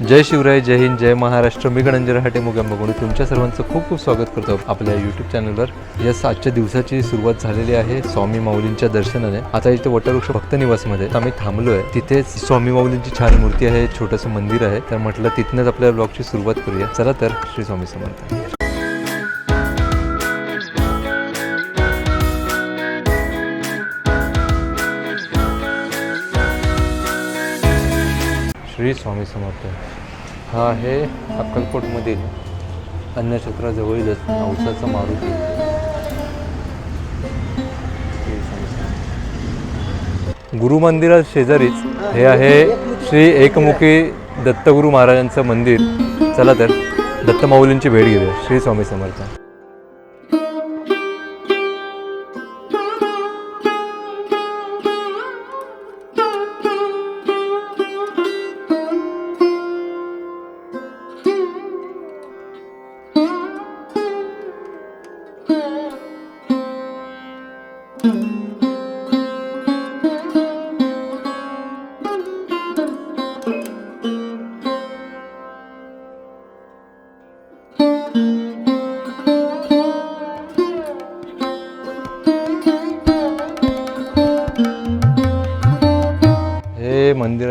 जय शिवराय जय हिंद जय महाराष्ट्र. मी गणंजय रहाटे मुगाम बघून तुमच्या सर्वांचं खूप खूप स्वागत करतो आपल्या यूट्यूब चॅनलवर या आजच्या दिवसाची सुरुवात झालेली आहे स्वामी माऊलींच्या दर्शनाने. आता इथे वटवृक्ष भक्त निवासमध्ये आम्ही थांबलो आहे तिथेच स्वामी माऊलींची छान मूर्ती आहे छोटंसं मंदिर आहे. तर म्हटलं तिथनंच आपल्या ब्लॉगची सुरुवात करूया. चला तर श्री स्वामी समर्थ. श्री स्वामी समर्थ. हा आहे अक्कलकोटमधील अन्नक्षेत्राजवळीलच नवसाचा मारुती. गुरु मंदिरा शेजारीच हे आहे श्री एकमुखी दत्तगुरु महाराजांचं मंदिर. चला तर दत्तमाऊलींची भेट घेऊया. श्री स्वामी समर्थ.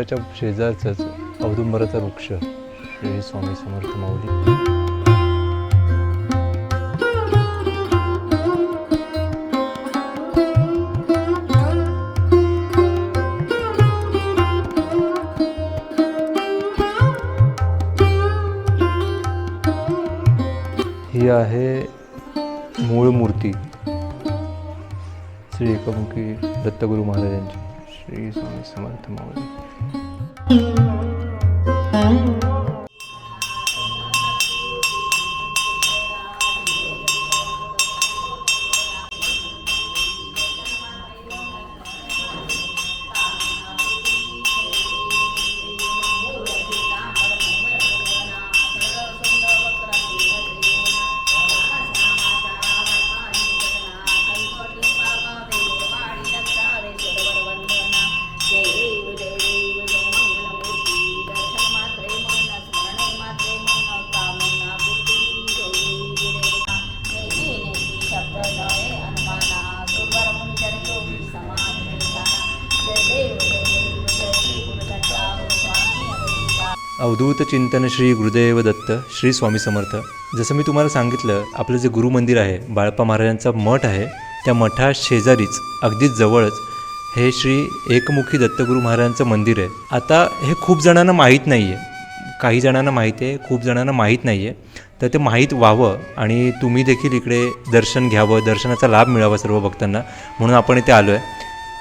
मंदिराच्या शेजारचंच औदुंबराचा वृक्ष. श्री स्वामी समर्थ माऊली. ही आहे मूळ मूर्ती. श्री एकमुखी दत्तगुरू महाराजांची. श्री स्वामी समर्थ माऊली अवधूत चिंतन श्री गुरुदेव दत्त श्री स्वामी समर्थ. जसं मी तुम्हाला सांगितलं आपलं जे गुरु मंदिर आहे बाळप्पा महाराजांचा मठ आहे त्या मठा शेजारीच अगदीच जवळच हे श्री एकमुखी दत्तगुरू महाराजांचं मंदिर आहे. आता हे खूप जणांना माहीत नाही आहे काही जणांना माहीत आहे खूप जणांना माहीत नाही आहे तर ते माहीत व्हावं आणि तुम्ही देखील इकडे दर्शन घ्यावं दर्शनाचा लाभ मिळावा सर्व भक्तांना. म्हणून आपण इथे आलो आहे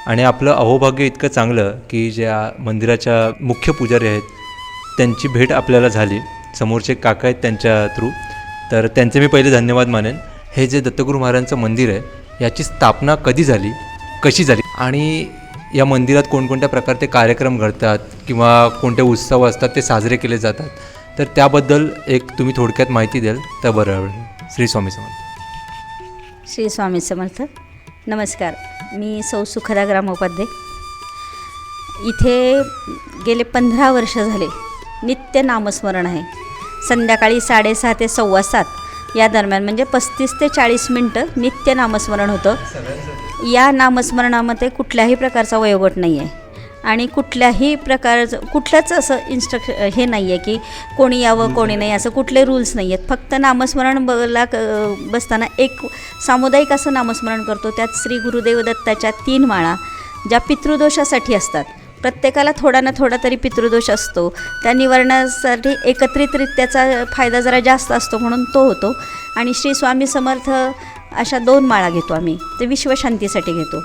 आणि आपलं अहोभाग्य इतकं चांगलं की ज्या मंदिराच्या मुख्य पुजारी आहेत त्यांची भेट आपल्याला झाली. समोरचे काका आहेत त्यांच्या थ्रू तर त्यांचे मी पहिले धन्यवाद मानेन. हे जे दत्तगुरू महाराजांचं मंदिर आहे याची स्थापना कधी झाली? कशी झाली? आणि या मंदिरात कोणकोणत्या प्रकारचे कार्यक्रम घडतात किंवा कोणते उत्सव असतात ते साजरे केले जातात? तर त्याबद्दल एक तुम्ही थोडक्यात माहिती द्याल तर बरं होईल श्री स्वामी समर्थ. श्री स्वामी समर्थ. नमस्कार. मी सौ सुखदा ग्रामोपाध्ये इथे गेले पंधरा वर्ष झाले. नित्य नामस्मरण आहे. संध्याकाळी साडेसहा ते सव्वा सात या दरम्यान म्हणजे पस्तीस ते चाळीस मिनटं नित्य नामस्मरण होतं. या नामस्मरणामध्ये कुठल्याही प्रकारचा वयोगट नाही आहे आणि कुठल्याही प्रकारचं कुठलंच असं इन्स्ट्रक्श हे नाही आहे की कोणी यावं कोणी नाही असं कुठले रूल्स नाही आहेत फक्त नामस्मरण बला क बसताना एक सामुदायिक असं नामस्मरण करतो. त्यात श्री गुरुदेव दत्ताच्या तीन माळा ज्या पितृदोषासाठी असतात. प्रत्येकाला थोडा ना थोडा तरी पितृदोष असतो. त्या निवारणासाठी एकत्रितरित्याचा फायदा जरा जास्त असतो म्हणून तो होतो. आणि श्री स्वामी समर्थ अशा दोन माळा घेतो आम्ही. ते विश्वशांतीसाठी घेतो.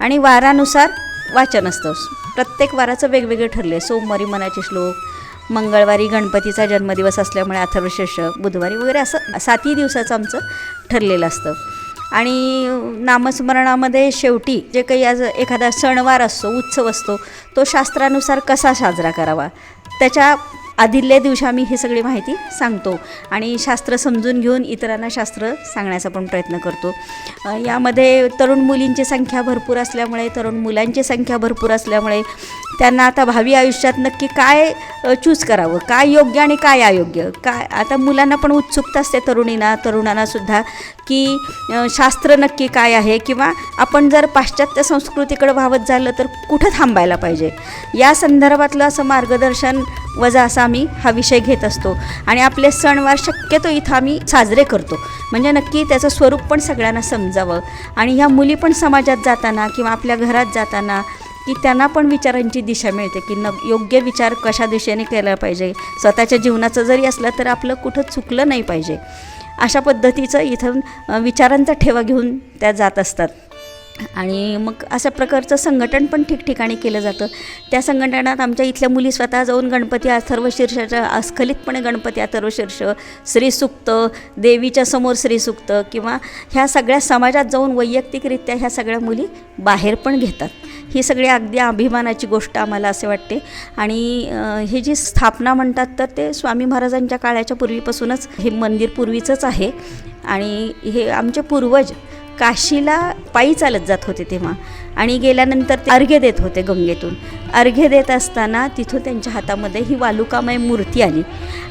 आणि वारानुसार वाचन असतं. प्रत्येक वाराचं वेगवेगळे ठरले सोमवारी मनाचे श्लोक मंगळवारी गणपतीचा जन्मदिवस असल्यामुळे अथर्वशीर्ष बुधवारी वगैरे असं सातही दिवसाचं आमचं ठरलेलं असतं. आणि नामस्मरणामध्ये शेवटी जे काही आज एखादा सणवार असतो उत्सव असतो तो शास्त्रानुसार कसा साजरा करावा? त्याच्या आदिल्ल्या दिवशी आम्ही ही सगळी माहिती सांगतो आणि शास्त्र समजून घेऊन इतरांना शास्त्र सांगण्याचा पण प्रयत्न करतो. यामध्ये तरुण मुलींची संख्या भरपूर असल्यामुळे तरुण मुलांची संख्या भरपूर असल्यामुळे त्यांना आता भावी आयुष्यात नक्की काय चूज करावं? काय योग्य आणि काय अयोग्य? काय आता मुलांना पण उत्सुकता असते तरुणींना तरुणांनासुद्धा की शास्त्र नक्की काय आहे किंवा आपण जर पाश्चात्य संस्कृतीकडे व्हावत झालं तर कुठं थांबायला पाहिजे? या संदर्भातलं असं मार्गदर्शन वजा असा आम्ही हा विषय घेत असतो. आणि आपले सणवार शक्यतो इथं आम्ही साजरे करतो. म्हणजे नक्की त्याचं स्वरूप पण सगळ्यांना समजावं. आणि ह्या मुली पण समाजात जाताना किंवा आपल्या घरात जाताना की त्यांना पण विचारांची दिशा मिळते की न योग्य विचार कशा दिशेने केला पाहिजे? स्वतःच्या जीवनाचं जरी असलं तर आपलं कुठं चुकलं नाही पाहिजे. अशा पद्धतीचं इथं विचारांचा ठेवा घेऊन त्या जात असतात. आणि मग अशा प्रकारचं संघटन पण ठिकठिकाणी केलं जातं. त्या संघटनात आमच्या इथल्या मुली स्वतः जाऊन गणपती अथर्वशीर्षाच्या अस्खलितपणे गणपती अथर्वशीर्ष श्रीसुक्त देवीच्या समोर श्रीसुक्त किंवा ह्या सगळ्या समाजात जाऊन वैयक्तिकरित्या ह्या सगळ्या मुली बाहेर पण घेतात. ही सगळी अगदी अभिमानाची गोष्ट आम्हाला असे वाटते. आणि ही जी स्थापना म्हणतात तर ते स्वामी महाराजांच्या काळाच्या पूर्वीपासूनच हे मंदिर पूर्वीचंच आहे. आणि हे आमचे पूर्वज काशीला पायी चालत जात होते तेव्हा. आणि गेल्यानंतर ते अर्घ्य देत होते गंगेतून. अर्घ्य देत असताना तिथून त्यांच्या हातामध्ये ही वालुकामय मूर्ती आली.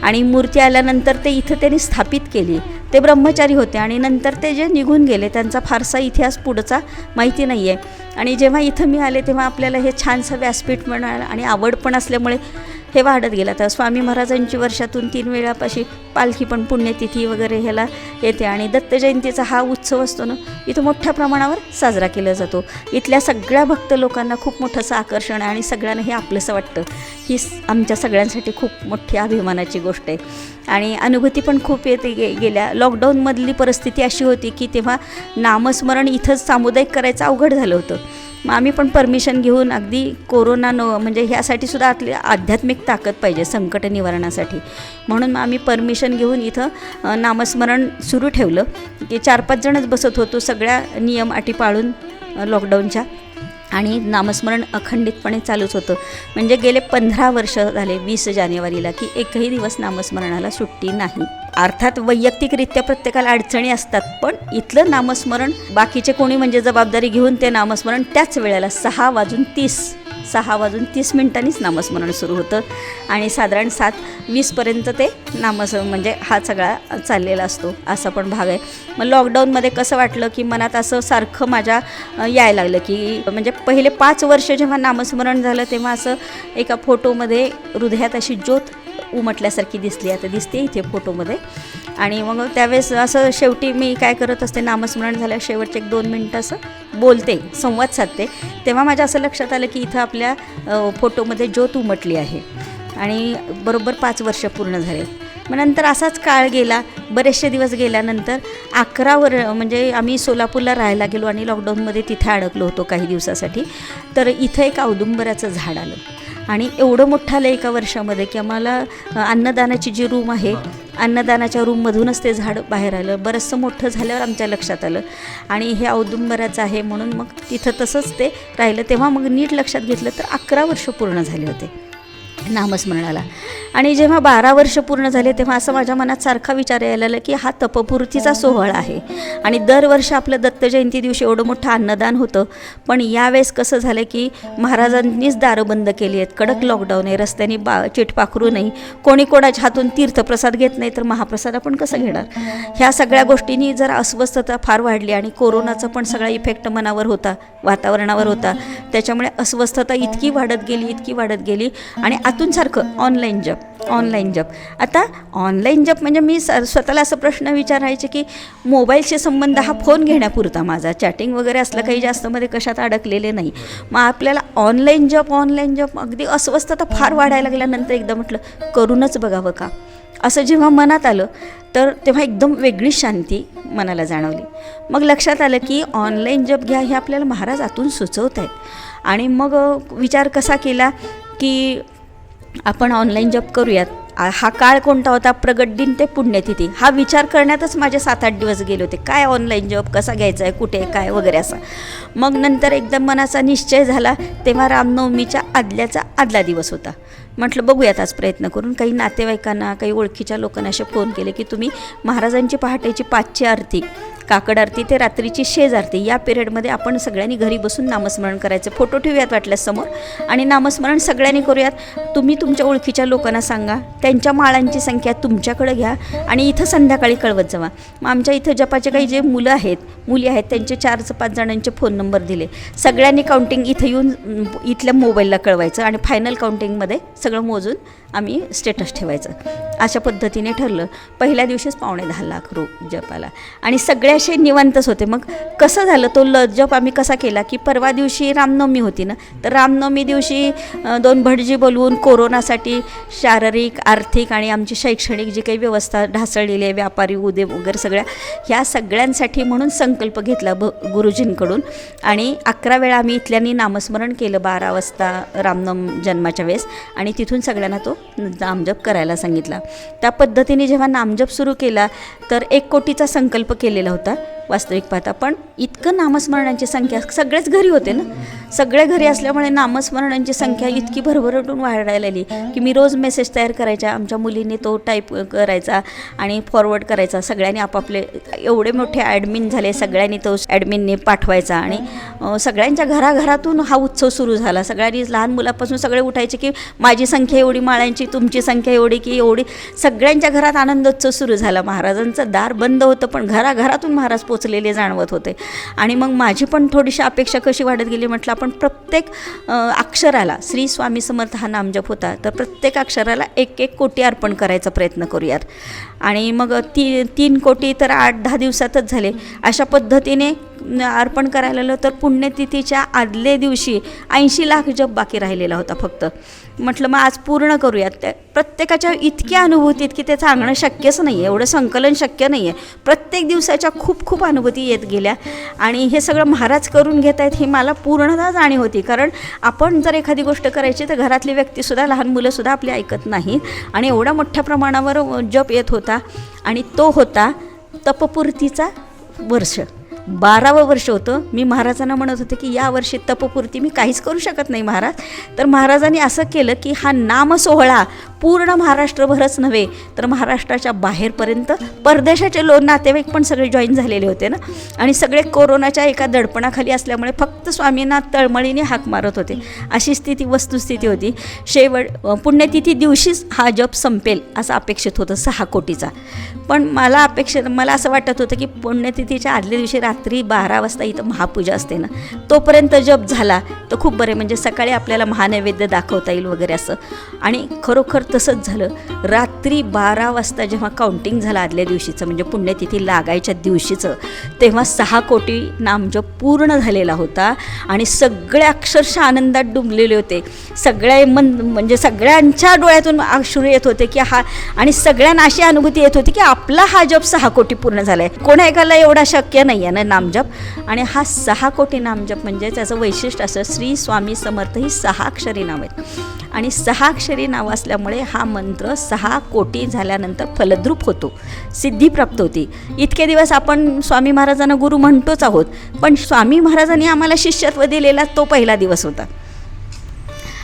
आणि मूर्ती आल्यानंतर ते इथं त्यांनी स्थापित केली. ते ब्रह्मचारी होते आणि नंतर ते जे निघून गेले त्यांचा फारसा इतिहास पुढचा माहिती नाही आहे आणि जेव्हा इथं मी आले तेव्हा आपल्याला हे छानसं व्यासपीठ मिळालं आणि आवड पण असल्यामुळे हे वाढत गेलं. तर स्वामी महाराजांची वर्षातून तीन वेळापाशी पालखी पण पुण्यतिथी वगैरे ह्याला येते आणि दत्त जयंतीचा हा उत्सव असतो ना इथं मोठ्या प्रमाणावर साजरा केला जातो. इथल्या सगळ्या भक्त लोकांना खूप मोठं असं आकर्षण आहे आणि सगळ्यांना हे आपलंसं वाटतं. ही आमच्या सगळ्यांसाठी खूप मोठी अभिमानाची गोष्ट आहे. आणि अनुभूती पण खूप येते गे गेल्या लॉकडाऊनमधली परिस्थिती अशी होती की तेव्हा नामस्मरण इथंच सामुदायिक करायचं अवघड झालं होतं. मग आम्ही पण परमिशन घेऊन अगदी कोरोना न म्हणजे ह्यासाठी सुद्धा आपली आध्यात्मिक ताकद पाहिजे संकट निवारणासाठी. म्हणून मग आम्ही परमिशन घेऊन इथं नामस्मरण सुरू ठेवलं. की चार पाच जणच बसत होतो सगळ्या नियम अटी पाळून लॉकडाऊनच्या आणि नामस्मरण अखंडितपणे चालूच होतं. म्हणजे गेले पंधरा वर्ष झाले वीस जानेवारीला की एकही दिवस नामस्मरणाला सुट्टी नाही. अर्थात वैयक्तिकरित्या प्रत्येकाला अडचणी असतात पण इथलं नामस्मरण बाकीचे कोणी म्हणजे जबाबदारी घेऊन ते नामस्मरण त्याच वेळेला सहा वाजून तीस सहा वाजून तीस मिनिटांनीच नामस्मरण सुरू होतं. आणि साधारण सात वीसपर्यंत ते नामस म्हणजे हा सगळा चाललेला असतो असा पण भाग आहे. मग लॉकडाऊनमध्ये कसं वाटलं की मनात असं सारखं माझ्या यायला लागलं की म्हणजे पहिले पाच वर्ष जेव्हा नामस्मरण झालं तेव्हा असं एका फोटोमध्ये हृदयात अशी ज्योत उमटल्यासारखी दिसली. आता दिसते इथे फोटोमध्ये आणि मग त्यावेळेस असं शेवटी मी काय करत असते नामस्मरण झाल्या शेवटचे एक दोन मिनटं असं बोलते संवाद साधते. तेव्हा माझ्या असं लक्षात आलं की इथं आपल्या फोटोमध्ये ज्योत उमटली आहे. आणि बरोबर पाच वर्ष पूर्ण झाले. मग नंतर असाच काळ गेला बरेचसे दिवस गेल्यानंतर अकरा वर म्हणजे आम्ही सोलापूरला राहायला गेलो आणि लॉकडाऊनमध्ये तिथे अडकलो होतो काही दिवसासाठी. तर इथं एक औदुंबराचं झाड आलं. आणि एवढं मोठं आलं एका वर्षामध्ये की आम्हाला अन्नदानाची जी रूम आहे अन्नदानाच्या रूममधूनच ते झाड बाहेर आलं. बरंचसं मोठं झाल्यावर आमच्या लक्षात आलं. आणि हे औदुंबराचं आहे म्हणून मग तिथं तसंच ते राहिलं. तेव्हा मग नीट लक्षात घेतलं तर अकरा वर्ष पूर्ण झाले होते. नामस्मरणाला. आणि जेव्हा बारा वर्ष पूर्ण झाले तेव्हा असं माझ्या मनात सारखा विचार यायला लागला की हा तपपूर्तीचा सोहळा आहे. आणि दरवर्षी आपलं दत्त जयंती दिवशी एवढं मोठं अन्नदान होतं. पण यावेळेस कसं झालं की महाराजांनीच दारं बंद केली आहेत. कडक लॉकडाऊन आहे. रस्त्याने बा चिटपाखरू नाही. कोणी कोणाच्या हातून तीर्थप्रसाद घेत नाही तर महाप्रसाद आपण कसं घेणार? ह्या सगळ्या गोष्टींनी जर अस्वस्थता फार वाढली आणि कोरोनाचा पण सगळा इफेक्ट मनावर होता वातावरणावर होता. त्याच्यामुळे अस्वस्थता इतकी वाढत गेली इतकी वाढत गेली. आणि आतून सारखं ऑनलाईन जप ऑनलाईन जप आता ऑनलाईन जप म्हणजे मी स स्वतःला असं प्रश्न विचारायचे की मोबाईलशी संबंध हा फोन घेण्यापुरता माझा. चॅटिंग वगैरे असलं काही जास्तमध्ये कशात अडकलेले नाही. मग आपल्याला ऑनलाईन जप ऑनलाईन जप अगदी अस्वस्थता फार वाढायला लागल्यानंतर एकदा म्हटलं करूनच बघावं का? असं जेव्हा मनात आलं तर तेव्हा एकदम वेगळी शांती मनाला जाणवली. मग लक्षात आलं की ऑनलाईन जप घ्या हे आपल्याला महाराज आतून सुचवत आहेत आणि मग विचार कसा केला की आपण ऑनलाईन जॉब करूयात. हा काळ कोणता होता? प्रगट दिन ते पुण्यतिथी. हा विचार करण्यातच माझे सात आठ दिवस गेले होते. काय ऑनलाईन जॉब कसा घ्यायचा आहे कुठे? काय? वगैरे असा. मग नंतर एकदम मनाचा निश्चय झाला. तेव्हा रामनवमीच्या आदल्याचा आदला दिवस होता. म्हटलं बघूयात आज प्रयत्न करून. काही नातेवाईकांना काही ओळखीच्या लोकांना असे फोन केले की तुम्ही महाराजांची पहाटेची पाचची आरती काकड आरती ते रात्रीची शेज आरती. या पिरियडमध्ये आपण सगळ्यांनी घरी बसून नामस्मरण करायचं. फोटो ठेवूयात वाटल्यास समोर. आणि नामस्मरण सगळ्यांनी करूयात. तुम्ही तुमच्या ओळखीच्या लोकांना सांगा. त्यांच्या माळांची संख्या तुमच्याकडे घ्या. आणि इथं संध्याकाळी कळवत जावा. मग आमच्या इथं जपाचे काही जे मुलं आहेत मुली आहेत त्यांचे चार पाच जणांचे फोन नंबर दिले. सगळ्यांनी काउंटिंग इथं येऊन इथल्या मोबाईलला कळवायचं. आणि फायनल काउंटिंगमध्ये सगळं मोजून आम्ही स्टेटस ठेवायचं. अशा पद्धतीने ठरलं. पहिल्या दिवशीच पावणे दहा लाख रो जपाला. आणि सगळे असे निवांतच होते. मग कसं झालं? तो ल जप आम्ही कसा केला की परवा दिवशी रामनवमी होती ना? तर रामनवमी दिवशी दोन भटजी बोलवून कोरोनासाठी शारीरिक आर्थिक आणि आमची शैक्षणिक जी काही व्यवस्था ढासळलेली आहे व्यापारी उदे वगैरे सगळ्या ह्या सगळ्यांसाठी म्हणून संकल्प घेतला ब गुरुजींकडून. आणि अकरा वेळा आम्ही इथल्यानी नामस्मरण केलं बारा वाजता रामनवम जन्माच्या वेळेस. आणि तिथून सगळ्यांना तो नामजप करायला सांगितला. त्या पद्धतीने जेव्हा नामजप सुरू केला तर एक कोटीचा संकल्प केलेला होता. वास्तविक पाहता. पण इतकं नामस्मरणांची संख्या सगळेच घरी होते ना? सगळे घरी असल्यामुळे नामस्मरणांची संख्या इतकी भरभरटून वाढायला लागली की मी रोज मेसेज तयार करायच्या आमच्या मुलीने तो टाईप करायचा आणि फॉरवर्ड करायचा. सगळ्यांनी आपापले एवढे मोठे ॲडमिन झाले सगळ्यांनी तो ॲडमिनने पाठवायचा आणि सगळ्यांच्या घराघरातून हा उत्सव सुरू झाला. सगळ्यांनी लहान मुलापासून सगळे उठायचे की माझी संख्या एवढी माळ्यांची तुमची संख्या एवढी की एवढी. सगळ्यांच्या घरात आनंदोत्सव सुरू झाला. महाराजांचं दार बंद होतं पण घराघरातून महाराज पोचलेले जाणवत होते. आणि मग माझी पण थोडीशी अपेक्षा कशी वाढत गेली म्हटलं आपण प्रत्येक अक्षराला श्री स्वामी समर्थ हा नामजप होता तर प्रत्येक अक्षराला एक एक कोटी अर्पण करायचा प्रयत्न करूयात. आणि मग ती तीन कोटी तर आठ दहा दिवसातच झाले. अशा पद्धतीने अर्पण करायला आलं तर पुण्यतिथीच्या आदले दिवशी ऐंशी लाख जप बाकी राहिलेला होता फक्त. म्हटलं मग आज पूर्ण करूयात. त्या प्रत्येकाच्या इतक्या अनुभूतीत की ते सांगणं शक्यच नाही आहे एवढं संकलन शक्य नाही आहे प्रत्येक दिवसाच्या खूप खूप अनुभूती येत गेल्या. आणि हे सगळं महाराज करून घेत आहेत ही मला पूर्णतः जाणीव होती. कारण आपण जर एखादी गोष्ट करायची तर घरातली व्यक्तीसुद्धा लहान मुलंसुद्धा आपली ऐकत नाही. आणि एवढ्या मोठ्या प्रमाणावर जप येत होता. आणि तो होता तपपूर्तीचा वर्ष. बारावं वर्ष होतं. मी महाराजांना म्हणत होते की या वर्षी तपपूर्ती मी काहीच करू शकत नाही महाराज. तर महाराजांनी असं केलं की हा नामसोहळा पूर्ण महाराष्ट्रभरच नव्हे तर महाराष्ट्राच्या बाहेरपर्यंत परदेशाचे लोन नातेवाईक पण सगळे जॉईन झालेले होते ना. आणि सगळे कोरोनाच्या एका दडपणाखाली असल्यामुळे फक्त स्वामींना तळमळीने हाक मारत होते. अशी स्थिती वस्तुस्थिती होती. शेवट पुण्यतिथी दिवशीच हा जप संपेल असं अपेक्षित होतं सहा कोटीचा. पण मला अपेक्षित मला असं वाटत होतं की पुण्यतिथीच्या आदल्या दिवशी रात्री रात्री बारा वाजता इथं महापूजा असते ना तोपर्यंत जप झाला तर खूप बरे. म्हणजे सकाळी आपल्याला महानैवेद्य दाखवता येईल वगैरे असं. आणि खरोखर तसंच झालं. रात्री बारा वाजता जेव्हा काउंटिंग झालं आदल्या दिवशीचं म्हणजे पुण्यतिथी लागायच्या दिवशीचं तेव्हा सहा कोटी नामजप पूर्ण झालेला होता. आणि सगळे अक्षरशः आनंदात डुंबलेले होते. सगळ्या मन म्हणजे सगळ्यांच्या डोळ्यातून अश्रू येत होते की हा आणि सगळ्यांना अशी अनुभूती येत होती की आपला हा जप सहा कोटी पूर्ण झाला आहे कोणा एकाला एवढा शक्य नाही आहे ना? नामजप. आणि हा सहा कोटी नामजप म्हणजे त्याचं वैशिष्ट्य असं श्री स्वामी समर्थ ही सहा अक्षरी नाव आहेत. आणि सहा अक्षरी नाव असल्यामुळे हा मंत्र सहा कोटी झाल्यानंतर फलद्रूप होतो सिद्धी प्राप्त होती. इतके दिवस आपण स्वामी महाराजांना गुरु म्हणतोच आहोत पण स्वामी महाराजांनी आम्हाला शिष्यत्व दिलेला तो पहिला दिवस होता.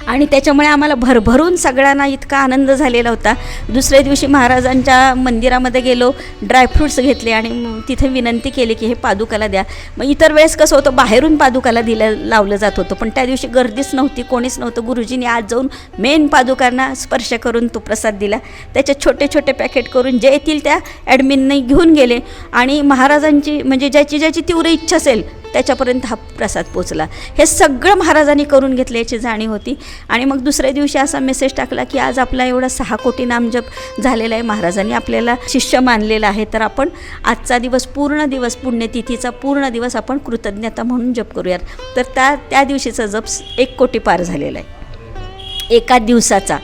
आणि त्याच्यामुळे आम्हाला भरभरून सगळ्यांना इतका आनंद झालेला होता. दुसऱ्या दिवशी महाराजांच्या मंदिरामध्ये गेलो ड्रायफ्रूट्स घेतले आणि तिथे विनंती केली की हे पादुकाला द्या. मग इतर वेळेस कसं होतं बाहेरून पादुकाला दिलं लावलं जात होतं पण त्या दिवशी गर्दीच नव्हती कोणीच नव्हतं. गुरुजींनी आज जाऊन मेन पादुकांना स्पर्श करून तो प्रसाद दिला. त्याचे छोटे छोटे पॅकेट करून जे येतील त्या ॲडमिनने घेऊन गेले. आणि महाराजांची म्हणजे ज्याची ज्याची तीव्र इच्छा असेल त्याच्यापर्यंत हा प्रसाद पोचला हे सगळं महाराजांनी करून घेतलं याची जाणीव होती. आणि मग दुसऱ्या दिवशी असा मेसेज टाकला की आज आपला एवढा सहा कोटी नामजप झालेला आहे. महाराजांनी आपल्याला शिष्य मानलेला आहे. तर आपण आजचा दिवस पूर्ण दिवस पुण्यतिथीचा पूर्ण दिवस आपण कृतज्ञता म्हणून जप करूयात. तर त्या त्या दिवशीचा जप एक कोटी पार झालेला आहे. एका दिवसाचा.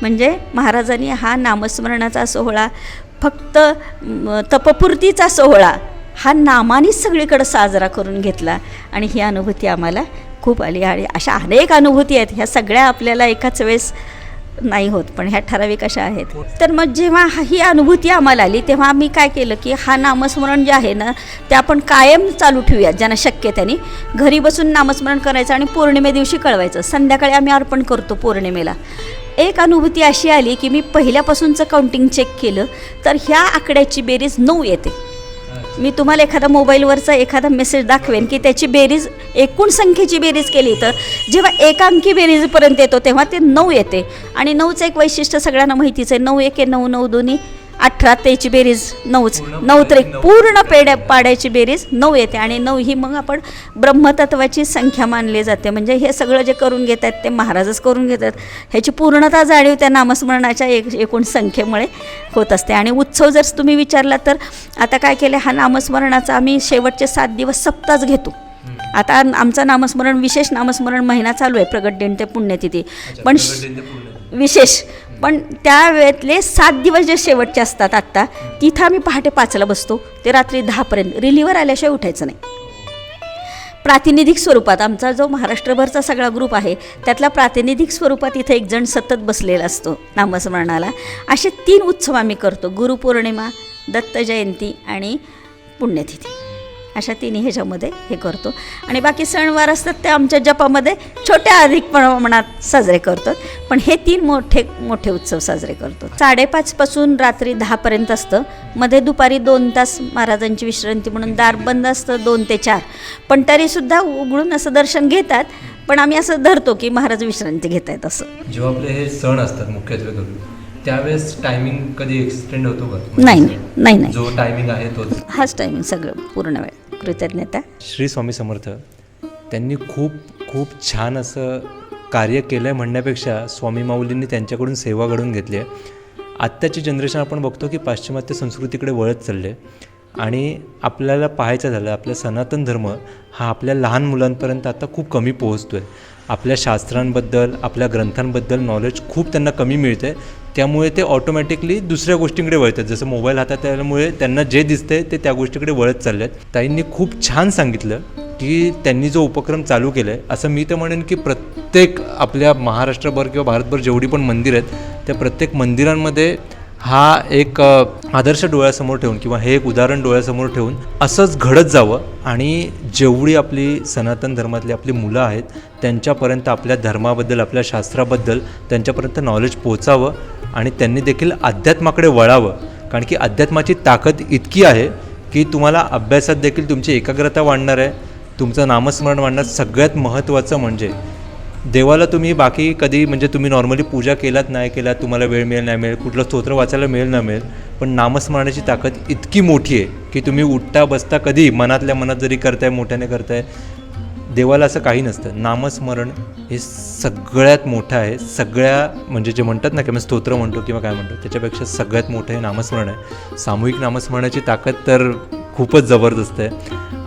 म्हणजे महाराजांनी हा नामस्मरणाचा सोहळा फक्त तपपूर्तीचा सोहळा हा नामानेच सगळीकडं साजरा करून घेतला. आणि ही अनुभूती आम्हाला खूप आली. आणि अशा अनेक अनुभूती आहेत. ह्या सगळ्या आपल्याला एकाच वेळेस नाही होत पण ह्या ठराविक अशा आहेत. तर मग जेव्हा ही अनुभूती आम्हाला आली तेव्हा आम्ही काय केलं की हा नामस्मरण जे आहे ना ते आपण कायम चालू ठेवूयात ज्यांना शक्य त्यांनी. घरी बसून नामस्मरण करायचं आणि पौर्णिमे दिवशी कळवायचं. संध्याकाळी आम्ही अर्पण करतो पौर्णिमेला. एक अनुभूती अशी आली की मी पहिल्यापासूनचं काउंटिंग चेक केलं तर ह्या आकड्याची बेरीज नऊ येते. मी तुम्हाला एखादा मोबाईलवरचा एखादा मेसेज दाखवेन की त्याची बेरीज एकूण संख्येची बेरीज केली तर जेव्हा एकांकी बेरीजपर्यंत येतो तेव्हा ते नऊ येते. आणि नऊचं एक वैशिष्ट्य सगळ्यांना माहितीच आहे नऊ एके नऊ नऊ दोन्ही अठरा त्याची बेरीज नऊच नऊ तर पूर्ण पेड्या पाड्याची बेरीज नऊ येते आणि नऊ ही मग आपण ब्रह्मतत्वाची संख्या मानली जाते. म्हणजे हे सगळं जे करून घेत आहेत ते महाराजच करून घेतात ह्याची पूर्णता जाणीव त्या नामस्मरणाच्या एक एकूण संख्येमुळे होत असते. आणि उत्सव जर तुम्ही विचारला तर आता काय केलं हा नामस्मरणाचा आम्ही शेवटचे सात दिवस सप्ताच घेतो. आता आमचं नामस्मरण विशेष नामस्मरण महिना चालू आहे प्रगट दिन ते पुण्यतिथी पण विशेष पण त्या वेळेतले सात दिवस जे शेवटचे असतात आत्ता तिथं आम्ही पहाटे पाचला बसतो. ते रात्री दहापर्यंत. रिलीवर आल्याशिवाय उठायचं नाही. प्रातिनिधिक स्वरूपात आमचा जो महाराष्ट्रभरचा सगळा ग्रुप आहे त्यातला प्रातिनिधिक स्वरूपात इथे एक जण सतत बसलेला असतो नामस्मरणाला. असे तीन उत्सव आम्ही करतो. गुरुपौर्णिमा दत्त जयंती आणि पुण्यतिथी. अशा तिन्ही ह्याच्यामध्ये हे करतो. आणि बाकी सणवार असतात ते आमच्या जपामध्ये छोट्या अधिक प्रमाणात साजरे करतो पण हे तीन मोठे मोठे उत्सव साजरे करतो. साडेपाचपासून रात्री दहापर्यंत असतं. मध्ये दुपारी दोन तास महाराजांची विश्रांती म्हणून दार बंद असतं दोन ते चार. पण तरीसुद्धा उघडून असं दर्शन घेतात. पण आम्ही असं धरतो की महाराज विश्रांती घेत आहेत असं. जेव्हा आपले हे सण असतात मुख्यत्वे करून त्यावेळेस टायमिंग कधी एक्सटेंड होतो का? नाही नाही नाही. जो टायमिंग आहे तोच. हाच टायमिंग सगळं पूर्ण वेळ. कृतज्ञता. श्री स्वामी समर्थ त्यांनी खूप खूप छान असं कार्य केलं आहे म्हणण्यापेक्षा स्वामी माऊलींनी त्यांच्याकडून सेवा घडून घेतली आहे. आत्ताची जनरेशन आपण बघतो की पाश्चिमात्य संस्कृतीकडे वळत चालले आणि आपल्याला पाहायचं झालं आपला सनातन धर्म हा आपल्या लहान मुलांपर्यंत आता खूप कमी पोहोचतो आहे आपल्या शास्त्रांबद्दल आपल्या ग्रंथांबद्दल नॉलेज खूप त्यांना कमी मिळतं आहे त्यामुळे ते ऑटोमॅटिकली दुसऱ्या गोष्टींकडे वळतात. जसं मोबाईल हातात त्यामुळे त्यांना जे दिसतंय ते त्या गोष्टीकडे वळत चालले आहेत ताईंनी खूप छान सांगितलं की त्यांनी जो उपक्रम चालू केला आहे असं मी तर म्हणेन की प्रत्येक आपल्या महाराष्ट्रभर किंवा भारतभर जेवढी पण मंदिर आहेत त्या प्रत्येक मंदिरांमध्ये हा एक आदर्श डोळ्यासमोर ठेवून किंवा हे एक उदाहरण डोळ्यासमोर ठेवून असंच घडत जावं आणि जेवढी आपली सनातन धर्मातली आपली मुलं आहेत त्यांच्यापर्यंत आपल्या धर्माबद्दल आपल्या शास्त्राबद्दल त्यांच्यापर्यंत नॉलेज पोचावं आणि त्यांनी देखील अध्यात्माकडे वळावं. कारण की अध्यात्माची ताकद इतकी आहे की तुम्हाला अभ्यासात देखील तुमची एकाग्रता वाढणार आहे. तुमचं नामस्मरण वाढणार. सगळ्यात महत्त्वाचं म्हणजे देवाला तुम्ही बाकी कधी म्हणजे तुम्ही नॉर्मली पूजा केलात नाही केलात तुम्हाला वेळ मिळेल नाही मिळेल कुठलं स्तोत्र वाचायला मिळेल ना मिळेल पण नामस्मरणाची ताकद इतकी मोठी आहे की तुम्ही उठता बसता कधी मनातल्या मनात जरी करताय मोठ्याने करताय देवाला असं काही नसतं. नामस्मरण हे सगळ्यात मोठं आहे. सगळ्या म्हणजे जे म्हणतात ना की मी स्तोत्र म्हणतो किंवा काय म्हणतो त्याच्यापेक्षा सगळ्यात मोठं हे नामस्मरण आहे. सामूहिक नामस्मरणाची ताकद तर खूपच जबरदस्त आहे.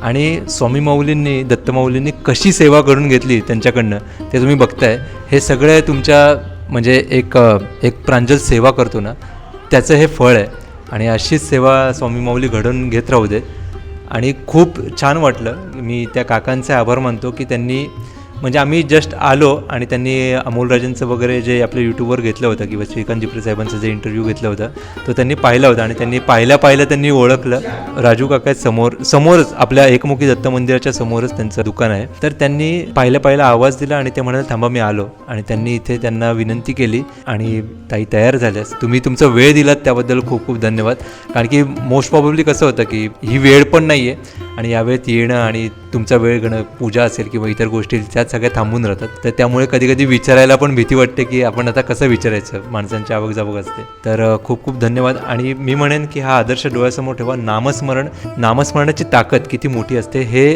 आणि स्वामी माऊलींनी दत्तमाऊलींनी कशी सेवा करून घेतली त्यांच्याकडनं ते तुम्ही बघताय. हे सगळं तुमच्या म्हणजे एक एक प्रांजल सेवा करतो ना त्याचं हे फळ आहे. आणि अशीच सेवा स्वामी माऊली घडवून घेत राहू दे. आणि खूप छान वाटलं. मी त्या काकांचे आभार मानतो की त्यांनी म्हणजे आम्ही जस्ट आलो आणि त्यांनी अमोलराजांचं वगैरे जे आपल्या यूट्यूबवर घेतलं होतं किंवा श्रीकांत जिपरे साहेबांचं जे इंटरव्ह्यू घेतलं होतं तो त्यांनी पाहिला होता आणि त्यांनी पाहिल्या पाहिलं त्यांनी ओळखलं. राजू काका समोर समोरच आपल्या एकमुखी दत्त मंदिराच्या समोरच त्यांचं दुकान आहे. तर त्यांनी पाहिल्या पाहिला आवाज दिला आणि ते म्हणाले थांबा मी आलो. आणि त्यांनी इथे त्यांना विनंती केली आणि ताई तयार झाल्यास. तुम्ही तुमचा वेळ दिलात त्याबद्दल खूप खूप धन्यवाद. कारण की मोस्ट प्रॉब्ली कसं होतं की ही वेळ पण नाही आहे आणि यावेळेत येणं आणि तुमचा वेळ गण पूजा असेल किंवा इतर गोष्टी त्याच सगळ्या थांबून राहतात. तर त्यामुळे कधी कधी विचारायला पण भीती वाटते की आपण आता कसं विचारायचं? माणसांची आवक जावक असते. तर खूप खूप धन्यवाद. आणि मी म्हणेन की हा आदर्श डोळ्यासमोर ठेवा. नामस्मरण नामस्मरणाची ताकद किती मोठी असते हे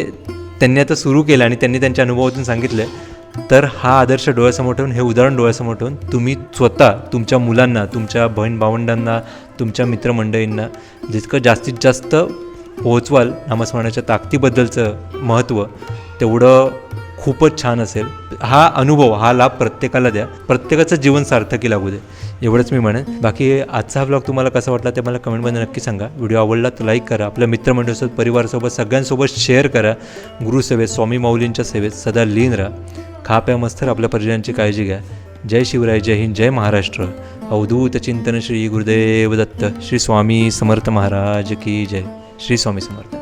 त्यांनी आता सुरू केलं आणि त्यांनी त्यांच्या अनुभवातून सांगितलं. तर हा आदर्श डोळ्यासमोर ठेवून हे उदाहरण डोळ्यासमोर ठेवून तुम्ही स्वतः तुमच्या मुलांना तुमच्या बहीण भावंडांना तुमच्या मित्रमंडळींना जितकं जास्तीत जास्त पोहोचवाल नामस्मरणाच्या ताकदीबद्दलचं महत्त्व तेवढं खूपच छान असेल. हा अनुभव हा लाभ प्रत्येकाला द्या. प्रत्येकाचं जीवन सार्थकी लागू दे. एवढंच मी म्हणेन. बाकी आजचा हा ब्लॉग तुम्हाला कसा वाटला ते मला कमेंटमध्ये नक्की सांगा. व्हिडिओ आवडला तर लाईक करा. आपल्या मित्रमंडळीसोबत परिवारासोबत सगळ्यांसोबत शेअर करा. गुरुसेवेत स्वामी माऊलींच्या सेवेत सदा लीन राहा. खा प्या मस्त आपल्या परिजनांची काळजी घ्या. जय शिवराय जय हिंद जय महाराष्ट्र. अवधूत चिंतन श्री गुरुदेव दत्त. श्री स्वामी समर्थ महाराज की जय. श्री स्वामी समर्थ.